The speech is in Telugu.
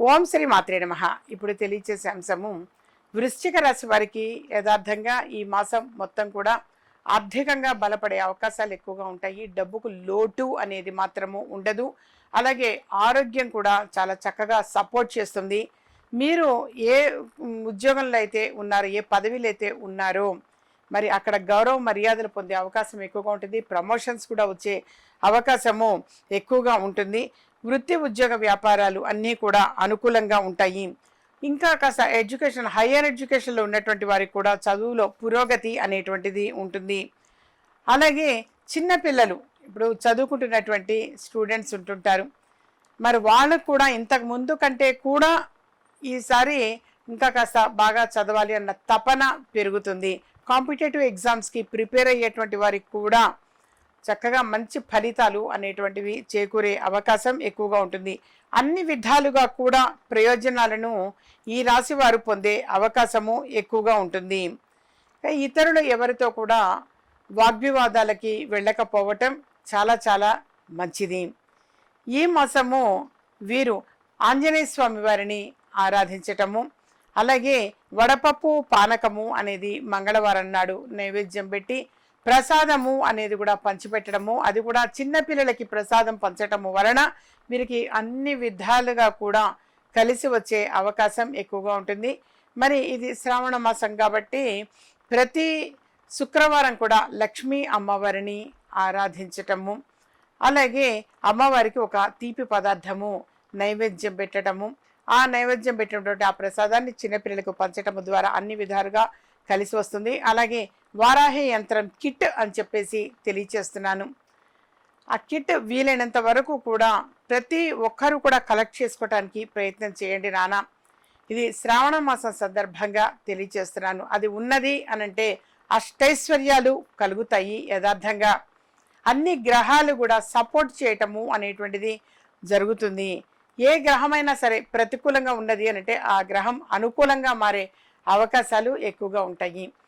ఓం శ్రీ మాత్రే నమ. ఇప్పుడు తెలియచేసే అంశము వృశ్చిక రాశి వారికి యథార్థంగా ఈ మాసం మొత్తం కూడా ఆర్థికంగా బలపడే అవకాశాలు ఎక్కువగా ఉంటాయి. డబ్బుకు లోటు అనేది మాత్రము ఉండదు. అలాగే ఆరోగ్యం కూడా చాలా చక్కగా సపోర్ట్ చేస్తుంది. మీరు ఏ ఉద్యోగంలో అయితే ఉన్నారో ఏ పదవిలో అయితే ఉన్నారో మరి అక్కడ గౌరవ మర్యాదలు పొందే అవకాశం ఎక్కువగా ఉంటుంది. ప్రమోషన్స్ కూడా వచ్చే అవకాశము ఎక్కువగా ఉంటుంది. వృత్తి ఉద్యోగ వ్యాపారాలు అన్నీ కూడా అనుకూలంగా ఉంటాయి. ఇంకా కాస్త ఎడ్యుకేషన్ హయ్యర్ ఎడ్యుకేషన్లో ఉన్నటువంటి వారికి కూడా చదువులో పురోగతి అనేటువంటిది ఉంటుంది. అలాగే చిన్నపిల్లలు ఇప్పుడు చదువుకుంటున్నటువంటి స్టూడెంట్స్ ఉంటుంటారు. మరి వాళ్ళకు కూడా ఇంతకు ముందు కంటే కూడా ఈసారి ఇంకా కాస్త బాగా చదవాలి అన్న తపన పెరుగుతుంది. కాంపిటేటివ్ ఎగ్జామ్స్కి ప్రిపేర్ అయ్యేటువంటి వారికి కూడా చక్కగా మంచి ఫలితాలు అనేటువంటివి చేకూరే అవకాశం ఎక్కువగా ఉంటుంది. అన్ని విధాలుగా కూడా ప్రయోజనాలను ఈ రాశి వారు పొందే అవకాశము ఎక్కువగా ఉంటుంది. ఇతరులు ఎవరితో కూడా వాగ్వివాదాలకి వెళ్ళకపోవటం చాలా చాలా మంచిది. ఈ మాసము వీరు ఆంజనేయ స్వామి వారిని ఆరాధించటము అలాగే వడపప్పు పానకము అనేది మంగళవారం నాడు నైవేద్యం పెట్టి ప్రసాదము అనేది కూడా పంచిపెట్టడము అది కూడా చిన్నపిల్లలకి ప్రసాదం పంచటము వలన వీరికి అన్ని విధాలుగా కూడా కలిసి వచ్చే అవకాశం ఎక్కువగా ఉంటుంది. మరి ఇది శ్రావణ మాసం కాబట్టి ప్రతి శుక్రవారం కూడా లక్ష్మీ అమ్మవారిని ఆరాధించటము అలాగే అమ్మవారికి ఒక తీపి పదార్థము నైవేద్యం పెట్టడము ఆ నైవేద్యం పెట్టినటువంటి ఆ ప్రసాదాన్ని చిన్నపిల్లలకు పంచటము ద్వారా అన్ని విధాలుగా కలిసి వస్తుంది. అలాగే వారాహి యంత్రం కిట్ అని చెప్పేసి తెలియచేస్తున్నాను. ఆ కిట్ వీలైనంత వరకు కూడా ప్రతి ఒక్కరూ కూడా కలెక్ట్ చేసుకోవడానికి ప్రయత్నం చేయండి నానా ఇది శ్రావణ మాసం సందర్భంగా తెలియచేస్తున్నాను. అది ఉన్నది అనంటే అష్టైశ్వర్యాలు కలుగుతాయి యథార్థంగా. అన్ని గ్రహాలు కూడా సపోర్ట్ చేయటము అనేటువంటిది జరుగుతుంది. ఏ గ్రహమైనా సరే ప్రతికూలంగా ఉన్నది అనంటే ఆ గ్రహం అనుకూలంగా మారే అవకాశాలు ఎక్కువగా ఉంటాయి.